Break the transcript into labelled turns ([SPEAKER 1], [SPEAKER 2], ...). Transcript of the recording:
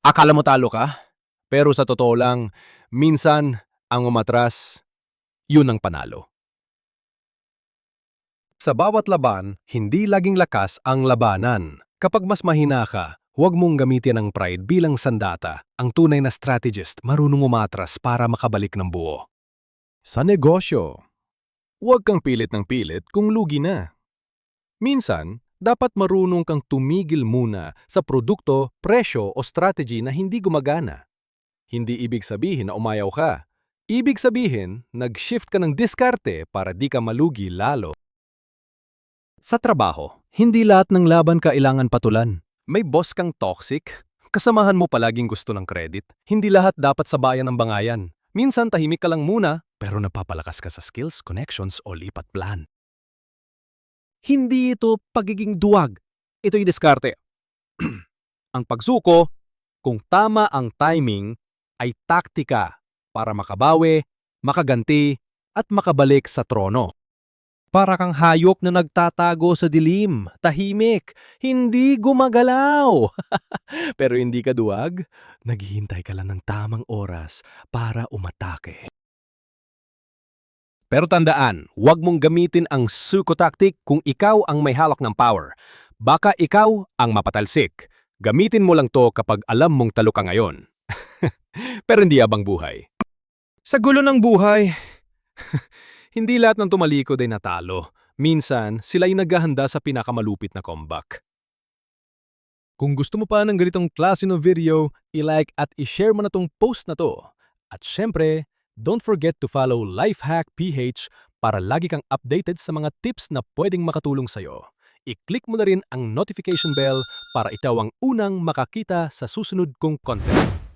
[SPEAKER 1] Akala mo talo ka? Pero sa totoo lang, minsan ang umatras, yun ang panalo. Sa bawat laban, hindi laging lakas ang labanan. Kapag mas mahina ka, huwag mong gamitin ang pride bilang sandata. Ang tunay na strategist marunong umatras para makabalik ng buo. Sa negosyo, huwag kang pilit ng pilit kung lugi na. Minsan, dapat marunong kang tumigil muna sa produkto, presyo o strategy na hindi gumagana. Hindi ibig sabihin na umayaw ka. Ibig sabihin, nag-shift ka ng diskarte para di ka malugi lalo. Sa trabaho, hindi lahat ng laban kailangan patulan. May boss kang toxic, kasamahan mo palaging gusto ng credit. Hindi lahat dapat sabayan ng bangayan. Minsan tahimik ka lang muna, pero napapalakas ka sa skills, connections o lipat plan. Hindi ito pagiging duwag. Ito'y diskarte. ang pagsuko, kung tama ang timing, ay taktika para makabawi, makaganti, at makabalik sa trono. Para kang hayop na nagtatago sa dilim, tahimik, hindi gumagalaw. Pero hindi ka duwag, naghihintay ka lang ng tamang oras para umatake. Pero tandaan, huwag mong gamitin ang suko tactic kung ikaw ang may hawak ng power. Baka ikaw ang mapatalsik. Gamitin mo lang to kapag alam mong talo ka ngayon. Pero hindi abang buhay. Sa gulo ng buhay, hindi lahat ng tumalikod ay natalo. Minsan, sila ay naghahanda sa pinakamalupit na comeback. Kung gusto mo pa ng ganitong klase ng video, i-like at i-share mo na tong post na to. At syempre, don't forget to follow Lifehack PH para lagi kang updated sa mga tips na pwedeng makatulong sa'yo. I-click mo na rin ang notification bell para ikaw ang unang makakita sa susunod kong content.